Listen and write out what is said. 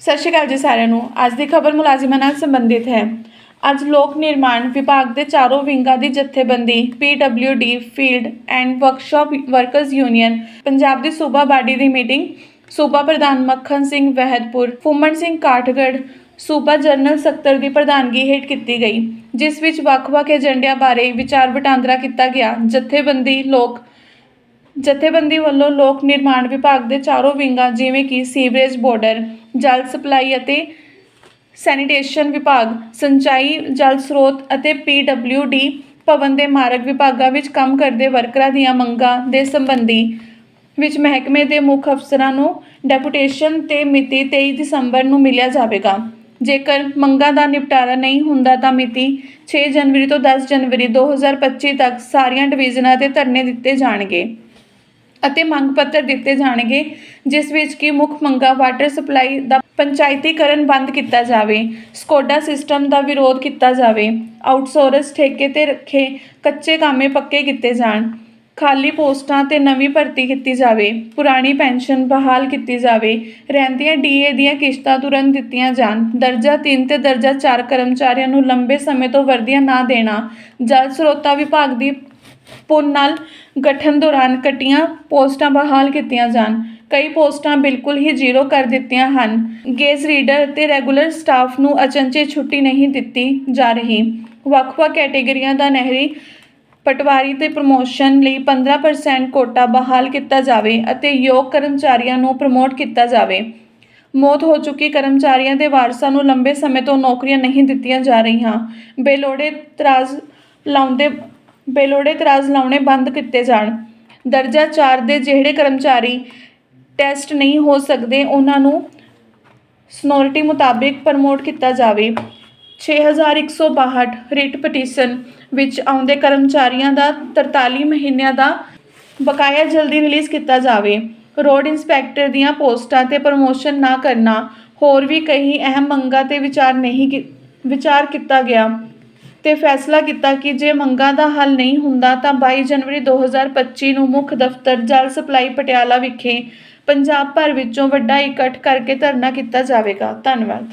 ਸਤਿ ਸ਼੍ਰੀ ਅਕਾਲ ਜੀ ਸਾਰਿਆਂ ਨੂੰ। ਅੱਜ ਦੀ ਖਬਰ ਮੁਲਾਜ਼ਮਾਂ ਨਾਲ ਸੰਬੰਧਿਤ ਹੈ। ਅੱਜ ਲੋਕ ਨਿਰਮਾਣ ਵਿਭਾਗ ਦੇ ਚਾਰੋਂ ਵਿੰਗਾਂ ਦੀ ਜਥੇਬੰਦੀ PWD field and workshop workers union, Punjab ਦੀ ਸੂਬਾ ਬਾਡੀ ਦੀ ਮੀਟਿੰਗ, ਸੂਬਾ ਪ੍ਰਧਾਨ ਮੱਖਣ ਸਿੰਘ ਵਹਿਦਪੁਰ ਫੁੰਮਣ ਸਿੰਘ ਕਾਠਗੜ੍ਹ, ਸੂਬਾ ਜਨਰਲ ਸਕੱਤਰ ਦੀ ਪ੍ਰਧਾਨਗੀ ਹੇਠ ਕੀਤੀ ਗਈ, ਜਿਸ ਵਿੱਚ ਵੱਖ-ਵੱਖ ਏਜੰਡਿਆਂ ਬਾਰੇ ਵਿਚਾਰ ਵਟਾਂਦਰਾ ਕੀਤਾ ਗਿਆ। ਜਥੇਬੰਦੀ, ਲੋਕ ਜਥੇਬੰਦੀ ਵੱਲੋਂ ਲੋਕ ਨਿਰਮਾਣ ਵਿਭਾਗ ਦੇ ਚਾਰੋਂ ਵਿੰਗਾਂ, ਜਿਵੇਂ ਕਿ ਸੀਵਰੇਜ ਬੋਰਡਰ, ਜਲ ਸਪਲਾਈ ਅਤੇ ਸੈਨੀਟੇਸ਼ਨ ਵਿਭਾਗ, ਸਿੰਚਾਈ, ਜਲ ਸਰੋਤ ਅਤੇ PWD ਭਵਨ ਦੇ ਮਾਰਗ ਵਿਭਾਗਾਂ ਵਿੱਚ ਕੰਮ ਕਰਦੇ ਵਰਕਰਾਂ ਦੀਆਂ ਮੰਗਾਂ ਦੇ ਸੰਬੰਧੀ ਵਿੱਚ ਮਹਿਕਮੇ ਦੇ ਮੁੱਖ ਅਫਸਰਾਂ ਨੂੰ ਡੈਪੂਟੇਸ਼ਨ ਤੇ ਮਿਤੀ 23 ਦਸੰਬਰ ਨੂੰ ਮਿਲਿਆ ਜਾਵੇਗਾ। ਜੇਕਰ ਮੰਗਾਂ ਦਾ ਨਿਪਟਾਰਾ ਨਹੀਂ ਹੁੰਦਾ ਤਾਂ ਮਿਤੀ 6 ਜਨਵਰੀ ਤੋਂ 10 ਜਨਵਰੀ 2025 ਤੱਕ ਸਾਰੀਆਂ ਡਿਵੀਜ਼ਨਾਂ ਤੇ ਧਰਨੇ ਦਿੱਤੇ ਜਾਣਗੇ। ਅਤੇ ਮੰਗ ਪੱਤਰ ਦਿੱਤੇ ਜਾਣਗੇ, ਜਿਸ ਵਿੱਚ ਕਿ ਮੁੱਖ ਮੰਗਾਂ ਵਾਟਰ ਸਪਲਾਈ ਦਾ ਪੰਚਾਇਤੀਕਰਨ ਬੰਦ ਕੀਤਾ ਜਾਵੇ, ਸਕੋਡਾ ਸਿਸਟਮ ਦਾ ਵਿਰੋਧ ਕੀਤਾ ਜਾਵੇ, ਆਊਟਸੋਰਸ ਠੇਕੇ ਤੇ ਰੱਖੇ ਕੱਚੇ ਕਾਮੇ ਪੱਕੇ ਕੀਤੇ ਜਾਣ, ਖਾਲੀ ਪੋਸਟਾਂ ਤੇ ਨਵੀਂ ਭਰਤੀ ਕੀਤੀ ਜਾਵੇ, ਪੁਰਾਣੀ ਪੈਨਸ਼ਨ ਬਹਾਲ ਕੀਤੀ ਜਾਵੇ, ਰਹਿੰਦੀਆਂ ਡੀਏ ਦੀਆਂ ਕਿਸ਼ਤਾਂ ਤੁਰੰਤ ਦਿੱਤੀਆਂ ਜਾਣ, ਦਰਜਾ 3 ਤੇ ਦਰਜਾ 4 ਕਰਮਚਾਰੀਆਂ ਨੂੰ ਲੰਬੇ ਸਮੇਂ ਤੋਂ ਵਰਦੀਆਂ ਨਾ ਦੇਣਾ, ਜਲ ਸਰੋਤਾਂ ਵਿਭਾਗ ਦੀ ਪੁੰਨ ਨਾਲ ਗਠਨ ਦੌਰਾਨ ਕਟੀਆਂ ਪੋਸਟਾਂ ਬਹਾਲ ਕੀਤੀਆਂ ਜਾਣ। ਕਈ ਪੋਸਟਾਂ ਬਿਲਕੁਲ ਹੀ ਜ਼ੀਰੋ ਕਰ ਦਿੱਤੀਆਂ ਹਨ। ਗੇਜ ਰੀਡਰ ਤੇ ਰੈਗੂਲਰ ਸਟਾਫ ਨੂੰ ਅਚਨਚੇ ਛੁੱਟੀ ਨਹੀਂ ਦਿੱਤੀ ਜਾ ਰਹੀ। ਵੱਖ-ਵੱਖ ਕੈਟਾਗਰੀਆਂ ਦਾ ਨਹਿਰੀ ਪਟਵਾਰੀ ਤੇ ਪ੍ਰਮੋਸ਼ਨ ਲਈ 15% ਕੋਟਾ ਬਹਾਲ ਕੀਤਾ ਜਾਵੇ ਅਤੇ ਯੋਗ ਕਰਮਚਾਰੀਆਂ ਨੂੰ ਪ੍ਰਮੋਟ ਕੀਤਾ ਜਾਵੇ। ਮੌਤ ਹੋ ਚੁੱਕੀ ਕਰਮਚਾਰੀਆਂ ਦੇ ਵਾਰਸਾਂ ਨੂੰ ਲੰਬੇ ਸਮੇਂ ਤੋਂ ਨੌਕਰੀਆਂ ਨਹੀਂ ਦਿੱਤੀਆਂ ਜਾ ਰਹੀਆਂ। ਬੇਲੋੜੇ ਤਰਾਜ਼ ਲਾਉਂਦੇ ਬੇਲੋੜੇ ਤਰਾਜ਼ ਲਾਉਣੇ ਬੰਦ ਕੀਤੇ ਜਾਣ। ਦਰਜਾ 4 ਦੇ ਜਿਹੜੇ ਕਰਮਚਾਰੀ ਟੈਸਟ ਨਹੀਂ ਹੋ ਸਕਦੇ, ਉਹਨਾਂ ਨੂੰ ਸਨੋਰਿਟੀ ਮੁਤਾਬਿਕ ਪ੍ਰਮੋਟ ਕੀਤਾ ਜਾਵੇ। 6162 ਰਿਟ ਪਟੀਸ਼ਨ ਵਿੱਚ ਆਉਂਦੇ ਕਰਮਚਾਰੀਆਂ ਦਾ 43 ਮਹੀਨਿਆਂ ਦਾ ਬਕਾਇਆ ਜਲਦੀ ਰਿਲੀਜ਼ ਕੀਤਾ ਜਾਵੇ। ਰੋਡ ਇੰਸਪੈਕਟਰ ਦੀਆਂ ਪੋਸਟਾਂ ਤੇ ਪ੍ਰਮੋਸ਼ਨ ਨਾ ਕਰਨਾ, ਹੋਰ ਵੀ ਕਈ ਅਹਿਮ ਮੰਗਾਂ ਤੇ ਵਿਚਾਰ ਨਹੀਂ ਕੀ- ਵਿਚਾਰ ਕੀਤਾ ਗਿਆ। ਤੇ ਫੈਸਲਾ ਕੀਤਾ ਕਿ ਜੇ ਮੰਗਾਂ ਦਾ ਹੱਲ ਨਹੀਂ ਹੁੰਦਾ ਤਾਂ 22 ਜਨਵਰੀ 2025 ਨੂੰ ਮੁੱਖ ਦਫ਼ਤਰ ਜਲ ਸਪਲਾਈ ਪਟਿਆਲਾ ਵਿਖੇ ਪੰਜਾਬ ਭਰ ਵਿੱਚੋਂ ਵੱਡਾ ਇਕੱਠ ਕਰਕੇ ਧਰਨਾ ਕੀਤਾ ਜਾਵੇਗਾ। ਧੰਨਵਾਦ।